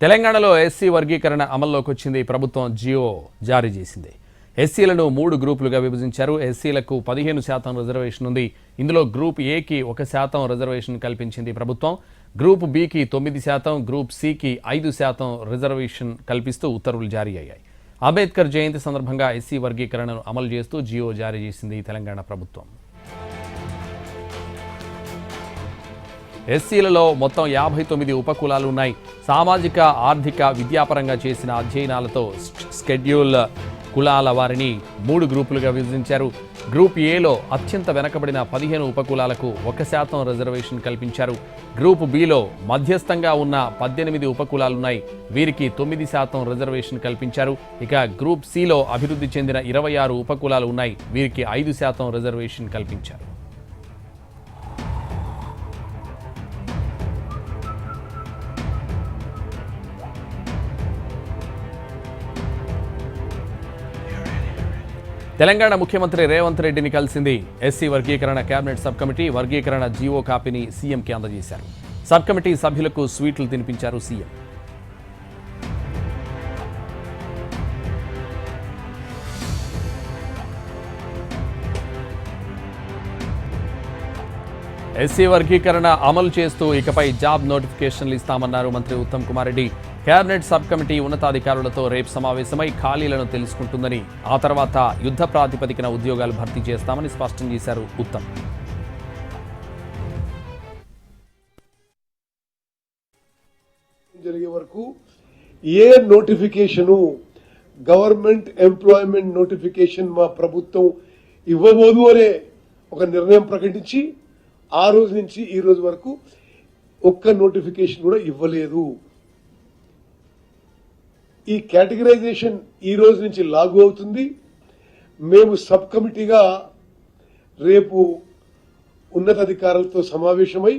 తెలంగాణలో ఎస్సీ వర్గీకరణ అమల్లోకి వచ్చింది ప్రభుత్వం జియో జారీ చేసింది. ఎస్సీలను మూడు గ్రూపులుగా విభజించారు. ఎస్సీలకు పదిహేను శాతం రిజర్వేషన్ ఉంది. ఇందులో గ్రూప్ ఏకి ఒక శాతం రిజర్వేషన్ కల్పించింది ప్రభుత్వం. గ్రూప్ బికి తొమ్మిది శాతం గ్రూప్ సికి ఐదు శాతం రిజర్వేషన్ కల్పిస్తూ ఉత్తర్వులు జారీ అయ్యాయి. అంబేద్కర్ జయంతి సందర్భంగా ఎస్సీ వర్గీకరణను అమలు చేస్తూ జియో జారీ చేసింది తెలంగాణ ప్రభుత్వం. ఎస్సీలలో మొత్తం యాభై తొమ్మిది ఉపకులాలు ఉన్నాయి. సామాజిక ఆర్థిక విద్యాపరంగా చేసిన అధ్యయనాలతో షెడ్యూల్ స్కెడ్యూల్ కులాల వారిని మూడు గ్రూపులుగా విభజించారు. గ్రూప్ ఏలో అత్యంత వెనకబడిన పదిహేను ఉపకులాలకు ఒక శాతం రిజర్వేషన్ కల్పించారు. గ్రూప్ బిలో మధ్యస్థంగా ఉన్న పద్దెనిమిది ఉపకులాలున్నాయి. వీరికి తొమ్మిది శాతం రిజర్వేషన్ కల్పించారు. ఇక గ్రూప్ సిలో అభివృద్ధి చెందిన ఇరవై ఆరు ఉపకులాలు ఉన్నాయి. వీరికి ఐదు శాతం రిజర్వేషన్ కల్పించారు. తెలంగాణ ముఖ్యమంత్రి రేవంత్ రెడ్డిని కలిసింది ఎస్సీ వర్గీకరణ కేబినెట్ సబ్ కమిటీ వర్గీకరణ జీవో కాపీని సీఎంకి అందజేశారు. సబ్ కమిటీ సభ్యులకు స్వీట్లు తినిపించారు సీఎం. ఎస్సీ వర్గీకరణ అమలు చేస్తూ ఇకపై జాబ్ నోటిఫికేషన్లు ఇస్తామన్నారు మంత్రి Uttam Kumar Reddy. Cabinet sub committee ఉన్నతాధికారులతో రేపు సమావేశమై ఖాళీలను తెలుసుకుంటుందని ఆ తర్వాత యుద్ధ ప్రాతిపదికన ఉద్యోగాలు భర్తీ చేస్తామని స్పష్టం చేశారు ఉత్తమ్. జరిగే వరకు ఏ నోటిఫికేషను గవర్నమెంట్ ఎంప్లాయ్మెంట్ నోటిఫికేషన్ మా ప్రభుత్వం ఇవ్వబోదు అనే ఒక నిర్ణయం ప్రకటించి ఆ రోజు నుంచి ఈ రోజు వరకు ఒక్క నోటిఫికేషన్ కూడా ఇవ్వలేదు. ఈ కేటగిరైజేషన్ ఈ రోజు నుంచి లాగు అవుతుంది. మేము సబ్ కమిటీగా రేపు ఉన్నతాధికారులతో సమావేశమై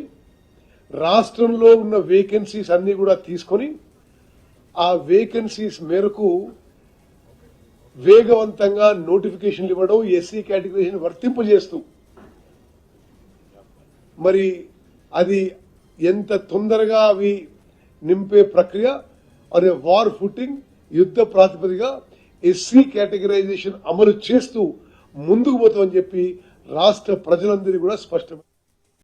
రాష్ట్రంలో ఉన్న వేకెన్సీస్ అన్ని కూడా తీసుకొని ఆ వేకెన్సీస్ మేరకు వేగవంతంగా నోటిఫికేషన్లు ఇవ్వడం ఎస్సీ కేటగిరీని వర్తింపజేస్తూ మరి అది ఎంత తొందరగా అవి నింపే ప్రక్రియ? అనే వార్ ఫుటింగ్ యుద్ధ ప్రాతిపదిగా ఎస్సీ కేటగిరైజేషన్ అమలు చేస్తూ ముందుకు పోతామని చెప్పి రాష్ట్ర ప్రజలందరికీ కూడా స్పష్టం